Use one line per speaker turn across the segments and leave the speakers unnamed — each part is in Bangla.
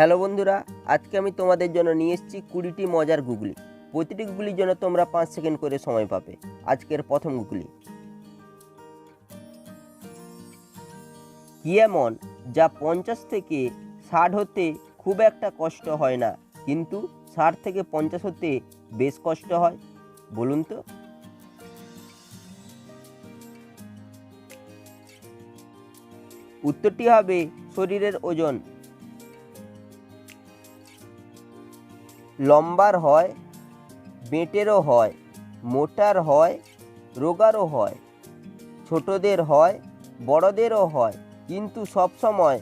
হ্যালো বন্ধুরা, আজকে আমি তোমাদের জন্য নিয়ে এসেছি কুড়িটি মজার গুগলি। প্রতিটি গুগলির জন্য তোমরা পাঁচ সেকেন্ড করে সময় পাবে আজকের প্রথম গুগলি। কি এমন যা পঞ্চাশ থেকে ষাট হতে খুব একটা কষ্ট হয় না, কিন্তু ষাট থেকে পঞ্চাশ হতে বেশ কষ্ট হয়? বলুন তো। উত্তরটি হবে শরীরের ওজন। লম্বার হয়, বেঁটেরও হয়, মোটার হয়, রোগারও হয়, ছোটদের হয়, বড়দেরও হয়, কিন্তু সব সময়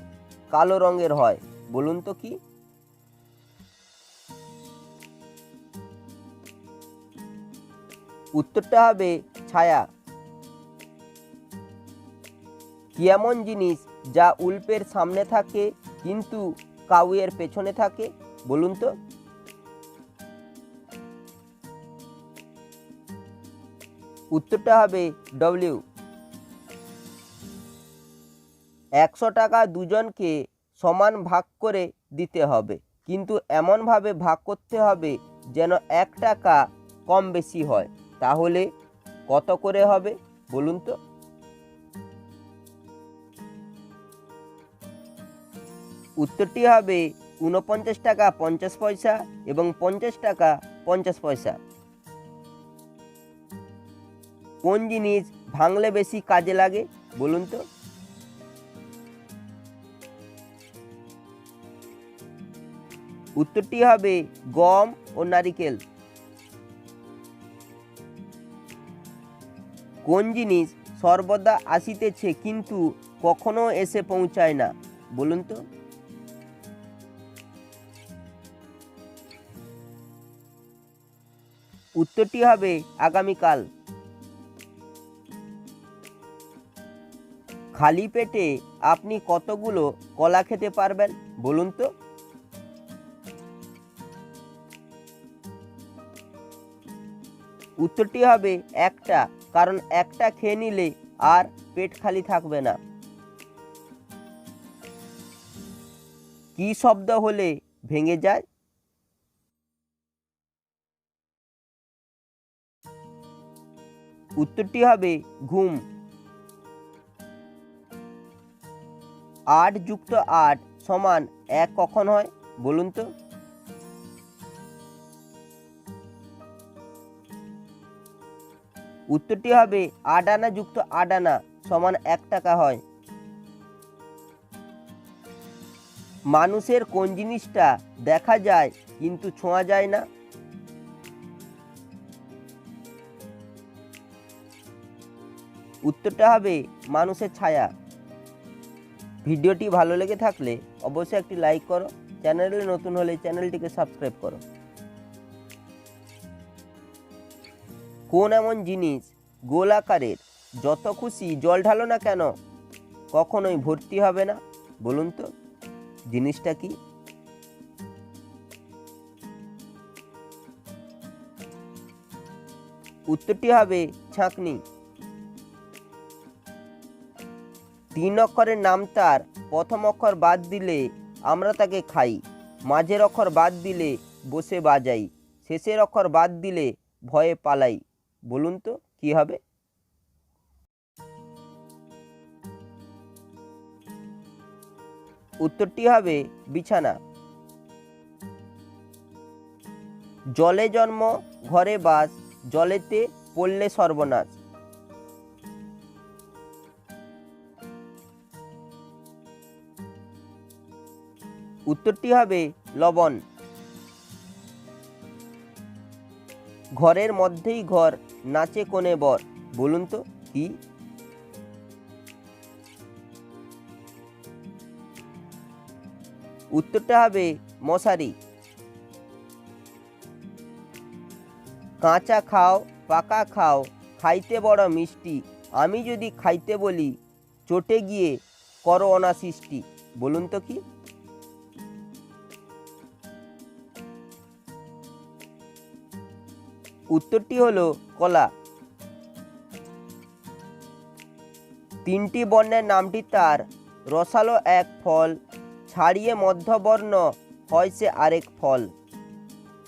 কালো রঙের হয়। বলুন তো কি? উত্তরটা হবে ছায়া। কি এমন জিনিস যা উল্পের সামনে থাকে, কিন্তু কাউয়ের পেছনে থাকে? বলুন তো। উত্তরটা হবে ডব্লিউ একশো টাকা দুজনকে সমান ভাগ করে দিতে হবে। কিন্তু এমনভাবে ভাগ করতে হবে যেন এক টাকা কম বেশি হয়। তাহলে কত করে হবে বলুন তো? উত্তরটি হবে উনপঞ্চাশ টাকা পঞ্চাশ পয়সা এবং পঞ্চাশ টাকা পঞ্চাশ পয়সা। কোন জিনিস ভাঙলে বেশি কাজে লাগে? বলুন তো। উত্তরটি হবে গম ও নারিকেল। কোন জিনিস সর্বদা আসিতেছে কিন্তু কখনো এসে পৌঁছায় না? বলুন তো। উত্তরটি হবে আগামীকাল। খালি পেটে আপনি কতগুলো কলা খেতে পারবেন? বলুন তো। উত্তরটি হবে একটা, কারণ একটা খেয়ে নিলে আর পেট খালি থাকবে না। কি শব্দ হলে ভেঙে যায়? উত্তরটি হবে ঘুম। আট যুক্ত আট সমান এক কখন হয়? বলুন তো। উত্তরটি হবে আট আনা যুক্ত আট আনা সমান এক টাকা হয়। মানুষের কোন জিনিসটা দেখা যায় কিন্তু ছোঁয়া যায় না? উত্তরটা হবে মানুষের ছায়া। ভিডিওটি ভালো লেগে থাকলে অবশ্যই একটি লাইক করো। চ্যানেলে নতুন হলে চ্যানেলটিকে সাবস্ক্রাইব করো। কোন এমন জিনিস গোল আকারের, যত খুশি জল ঢালো না কেন, কখনোই ভর্তি হবে না? বলুন তো, জিনিসটা কি? উত্তরটি হবে ছাঁকনি। তিন অক্ষরের নাম তার। প্রথম অক্ষর বাদ দিলে আমরা তাকে খাই। মাঝের অক্ষর বাদ দিলে বসে বাজাই। শেষের অক্ষর বাদ দিলে ভয়ে পালাই। বলুন তো, কি হবে? উত্তরটি হবে বিছানা। জলে জন্ম, ঘরে বাস, জলেতে পড়লে সর্বনাশ। উত্তরটি হবে লবণ। ঘরের মধ্যেই ঘর, নাচে কোণে বর। বলুন তো, কি? উত্তরটা হবে মশারি। কাঁচা খাও, পাকা খাও, খাইতে বড় মিষ্টি। আমি যদি খাইতে বলি, চটে গিয়ে করো অনাসৃষ্টি বলুন তো কি? উত্তরটি হলো কলা। তিনটি বর্ণের নামটি তার। রসালো এক ফল, ছাড়িয়ে মধ্যবর্ণ হয় সে আরেক ফল।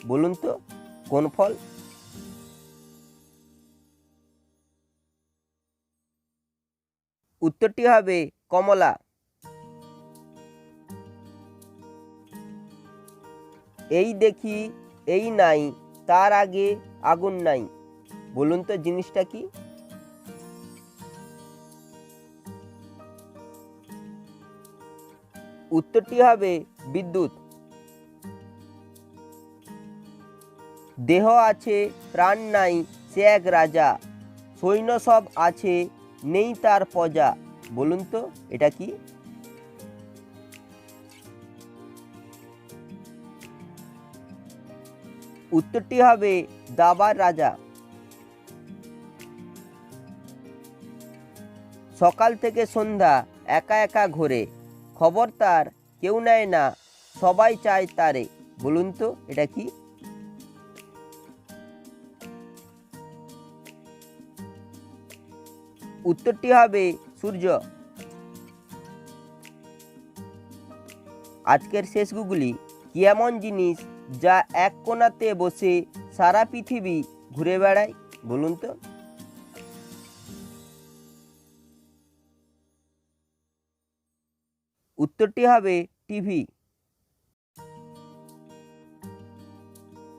বলুন তো, কোন ফল? উত্তরটি হবে কমলা। এই দেখি, এই নাই, তার আগে আগুন নাই। বলুন তো জিনিসটা কি? উত্তরটি হবে বিদ্যুৎ। দেহ আছে, প্রাণ নাই, সে এক রাজা। সৈন্য সব আছে, নেই তার প্রজা। বলুন তো এটা কি? উত্তরটি হবে দাবার রাজা। সকাল থেকে সন্ধ্যা একা একা ঘোরে। খবর তার কেউ নেয় না, সবাই চায় তারে। বলুন তো, এটা কি? উত্তরটি হবে সূর্য। আজকের শেষ গুগলি কি এমন জিনিস যা এক কোনাতে বসে সারা পৃথিবী ঘুরে বেড়ায় বলুন তো। উত্তরটি হবে টিভি।